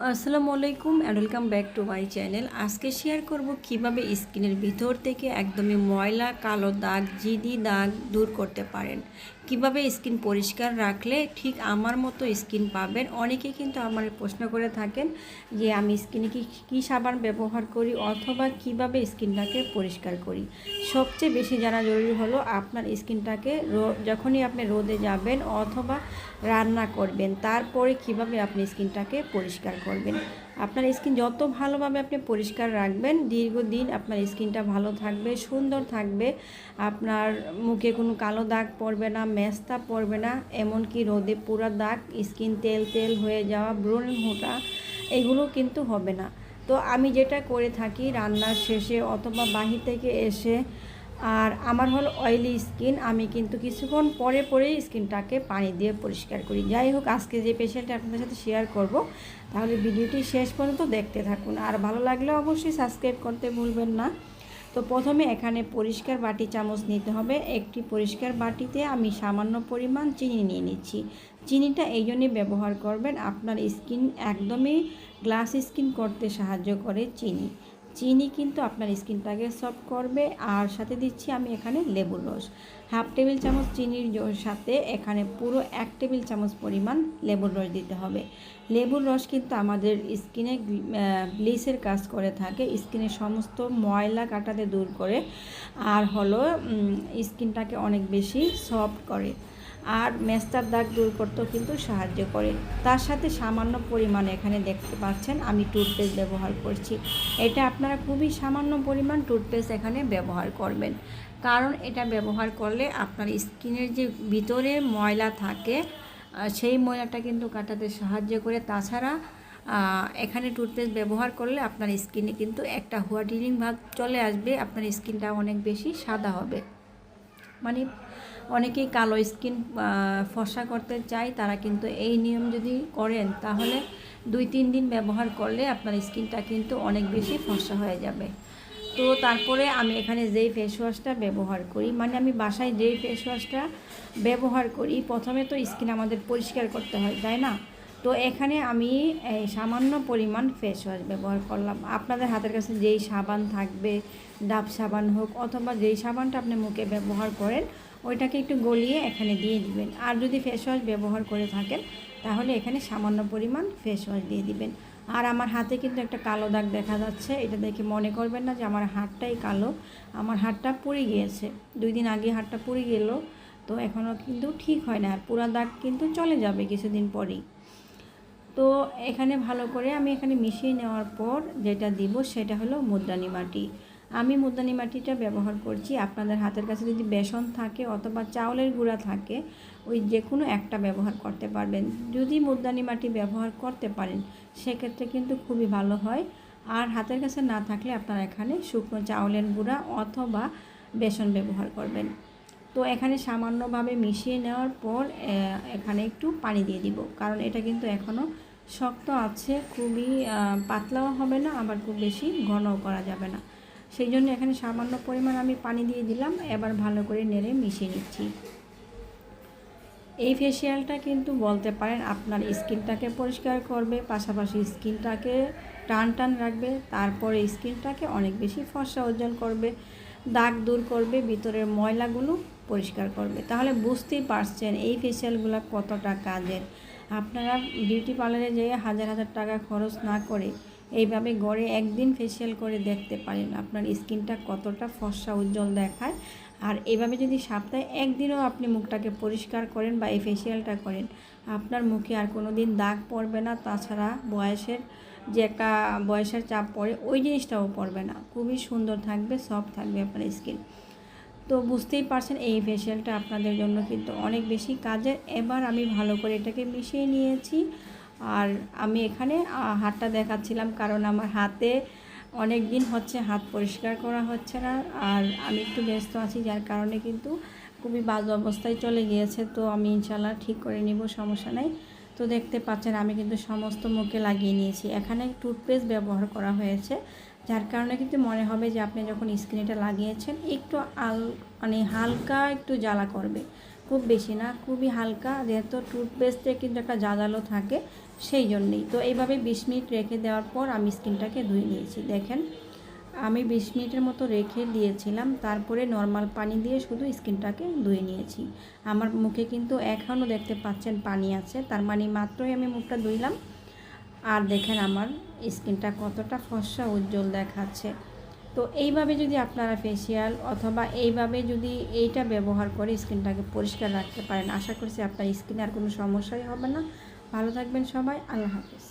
আসসালামু আলাইকুম and welcome back to my channel আজকে শেয়ার করব কীভাবে স্কিনের ভিতর থেকে একদমই ময়লা, কালো দাগ, জিদি দাগ দূর করতে পারেন। কীভাবে স্কিন পরিষ্কার রাখলে ঠিক আমার মতো স্কিন পাবেন? অনেকে কিন্তু আমার প্রশ্ন করে থাকেন যে আমি স্কিনে কি, কী সাবান ব্যবহার করি অথবা কীভাবে স্কিনটাকে পরিষ্কার করি? সবচেয়ে বেশি জানা জরুরি হলো আপনার স্কিনটাকে যখনই আপনি রোদে যাবেন অথবা রান্না করবেন, তারপরে কীভাবে আপনি স্কিনটাকে পরিষ্কার করবেন। আপনার স্কিন যত ভালোভাবে আপনি পরিষ্কার রাখবেন, দীর্ঘদিন আপনার স্কিনটা ভালো থাকবে, সুন্দর থাকবে। আপনার মুখে কোনো কালো দাগ পড়বে না, মেস্তা পড়বে না, এমনকি রোদে পুরো দাগ, স্কিন তেল তেল হয়ে যাওয়া, ব্রণ হোটা এগুলো কিন্তু হবে না। তো আমি যেটা করে থাকি রান্নার শেষে অথবা বাহির থেকে এসে আর আমার হলো অয়েলি স্কিন আমি কিন্তু কিছুক্ষণ পরে পরেই স্কিনটাকে পানি দিয়ে পরিষ্কার করি। যাই হোক, আজকে যে পেশেন্টটা আপনাদের সাথে শেয়ার করব, তাহলে ভিডিওটি শেষ পর্যন্ত দেখতে থাকুন। আর ভালো লাগলে অবশ্যই সাবস্ক্রাইব করতে ভুলবেন না। তো প্রথমে এখানে পরিষ্কার বাটি চামচ নিতে হবে। একটি পরিষ্কার বাটিতে আমি সামান্য পরিমাণ চিনি নিয়ে নিচ্ছি। চিনিটা এই জন্যই ব্যবহার করবেন, আপনার স্কিন একদমই গ্লাস স্কিন করতে সাহায্য করে চিনি। চিনি কিন্তু আপনার স্কিনটাকে সফট করবে। আর সাথে দিচ্ছি আমি এখানে লেবুর রস। হাফ টেবিল চামচ চিনির সাথে এখানে পুরো এক টেবিল চামচ পরিমাণ লেবুর রস দিতে হবে। লেবুর রস কিন্তু আমাদের স্কিনে ব্লিচের কাজ করে থাকে। স্কিনের সমস্ত ময়লা কাটাতে দূর করে। আর হলো স্কিনটাকে অনেক বেশি সফট করে। আর মেস্তার দাগ দূর করতেও কিন্তু সাহায্য করে। তার সাথে সামান্য পরিমাণে এখানে দেখতে পাচ্ছেন, আমি টুথপেস্ট ব্যবহার করছি। এটা আপনারা খুবই সামান্য পরিমাণ টুথপেস্ট এখানে ব্যবহার করবেন। কারণ এটা ব্যবহার করলে আপনার স্কিনের যে ভিতরে ময়লা থাকে সেই ময়লাটা কিন্তু কাটাতে সাহায্য করে। তাছাড়া এখানে টুথপেস্ট ব্যবহার করলে আপনার স্কিনে কিন্তু একটা হোয়াইটেনিং ভাগ চলে আসবে, আপনার স্কিনটা অনেক বেশি সাদা হবে। মানে অনেকেই কালো স্কিন ফসা করতে চায়, তারা কিন্তু এই নিয়ম যদি করেন, তাহলে দুই, তিন দিন ব্যবহার করলে আপনার স্কিনটা কিন্তু অনেক বেশি ফসা হয়ে যাবে। তো তারপরে আমি এখানে যেই ফেস ওয়াশটা ব্যবহার করি মানে আমি বাসায় যেই ফেস ওয়াশটা ব্যবহার করি, প্রথমে তো স্কিন আমাদের পরিষ্কার করতে হয়, তাই না? তো এখানে আমি সামান্য পরিমাণ ফেস ওয়াশ ব্যবহার করলাম। আপনাদের হাতের কাছে যেই সাবান থাকবে, ডাব সাবান হোক অথবা যেই সাবানটা আপনি মুখে ব্যবহার করেন, ওইটাকে একটু গলিয়ে এখানে দিয়ে দিবেন। আর যদি ফেস ওয়াশ ব্যবহার করে থাকেন, তাহলে এখানে সামান্য পরিমাণ ফেস ওয়াশ দিয়ে দিবেন। আর আমার হাতে কিন্তু একটা কালো দাগ দেখা যাচ্ছে, এটা দেখে মনে করবেন না যে আমার হাতটাই কালো। আমার হাতটা পুড়ে গিয়েছে। দুই দিন আগে হাতটা পুড়ে গেল, তো এখনও কিন্তু ঠিক হয় না। আর পুরা দাগ কিন্তু চলে যাবে কিছুদিন পরেই। তো এখানে ভালো করে আমি এখানে মিশিয়ে নেওয়ার পর যেটা দিব সেটা হলো মুদ্রানি মাটি। আমি মুদ্রানি মাটিটা ব্যবহার করছি আপনাদের হাতের কাছে যদি বেসন থাকে অথবা চাউলের গুঁড়া থাকে, ওই যে কোনো একটা ব্যবহার করতে পারবেন। যদি মুদ্রানি মাটি ব্যবহার করতে পারেন, সেক্ষেত্রে কিন্তু খুবই ভালো হয়। আর হাতের কাছে না থাকলে আপনারা এখানে শুকনো চাউলের গুঁড়া অথবা বেসন ব্যবহার করবেন। তো এখানে সামান্যভাবে মিশিয়ে নেওয়ার পর এখানে একটু পানি দিয়ে দিব। কারণ এটা কিন্তু এখনও শক্ত আছে, খুবই পাতলাও হবে না, আবার খুব বেশি ঘনও করা যাবে না। সেই জন্য এখানে সামান্য পরিমাণ আমি পানি দিয়ে দিলাম, এবার ভালো করে নেড়ে মিশিয়ে নিচ্ছি। এই ফেসিয়ালটা কিন্তু বলতে পারেন আপনার স্কিনটাকে পরিষ্কার করবে, পাশাপাশি স্কিনটাকে টান টান রাখবে, তারপরে স্কিনটাকে অনেক বেশি ফর্সা উজ্জ্বল করবে। দাগ দূর করবে, ভিতরের ময়লাগুলো পরিষ্কার করবে। তাহলে বুঝতেই পারছেন এই ফেসিয়ালগুলো কতটা কাজের। আপনারা বিউটি পার্লারে যেয়ে হাজার হাজার টাকা খরচ না করে এইভাবে গড়ে একদিন ফেসিয়াল করে দেখতে পারেন। আপনার স্কিনটা কতটা ফর্সা উজ্জ্বল দেখায়। আর এভাবে যদি সপ্তাহে একদিনও আপনি মুখটাকে পরিষ্কার করেন বা এই ফেসিয়ালটা করেন, আপনার মুখে আর কোনো দিন দাগ পড়বে না। তাছাড়া বয়সের যে একটা বয়সের চাপ পড়ে, ওই জিনিসটাও পড়বে না। খুবই সুন্দর থাকবে সফট থাকবে আপনার স্কিন তো বুঝতেই পারছেন, এই ফেসিয়ালটা আপনাদের জন্য কিন্তু অনেক বেশি কাজের এবার আমি ভালো করে এটাকে মিশিয়ে নিয়েছি। আর আমি এখানে হাতটা দেখাচ্ছিলাম, কারণ আমার হাতে অনেক দিন হচ্ছে হাত পরিষ্কার করা হচ্ছে না। আর আমি একটু ব্যস্ত আছি, যার কারণে কিন্তু খুবই বাজে অবস্থায় চলে গিয়েছে। তো আমি ইনশাল্লাহ ঠিক করে নিব, সমস্যা নাই। তো দেখতে পাচ্ছেন আমি কিন্তু সমস্ত মুখে লাগিয়ে নিয়েছি। এখানে টুথপেস্ট ব্যবহার করা হয়েছে, যার কারণে কিন্তু মনে হবে যে আপনি যখন স্কিনেটা লাগিয়েছেন, একটু আল মানে হালকা একটু জ্বালা করবে। খুব বেশি না, খুবই হালকা, যেহেতু টুথপেস্টে কিন্তু একটা জাজালো থাকে সেই জন্যেই তো এইভাবে বিশ মিনিট রেখে দেওয়ার পর আমি স্কিনটাকে ধুয়ে নিয়েছি। দেখেন আমি বিশ মিনিটের মতো রেখে দিয়েছিলাম, তারপরে নর্মাল পানি দিয়ে শুধু স্কিনটাকে ধুয়ে নিয়েছি। আমার মুখে কিন্তু এখনও দেখতে পাচ্ছেন পানি আছে, তার মানে মাত্রই আমি মুখটা ধুইলাম। আর দেখেন আমার স্কিনটা কতটা ফর্সা উজ্জ্বল দেখাচ্ছে। তো এইভাবে যদি আপনারা ফেসিয়াল অথবা এইভাবে যদি এইটা ব্যবহার করে স্কিনটাকে পরিষ্কার রাখতে পারেন, আশা করছি আপনার স্কিনে আর কোনো সমস্যাই হবে না। ভালো থাকবেন সবাই, আল্লাহ হাফেজ।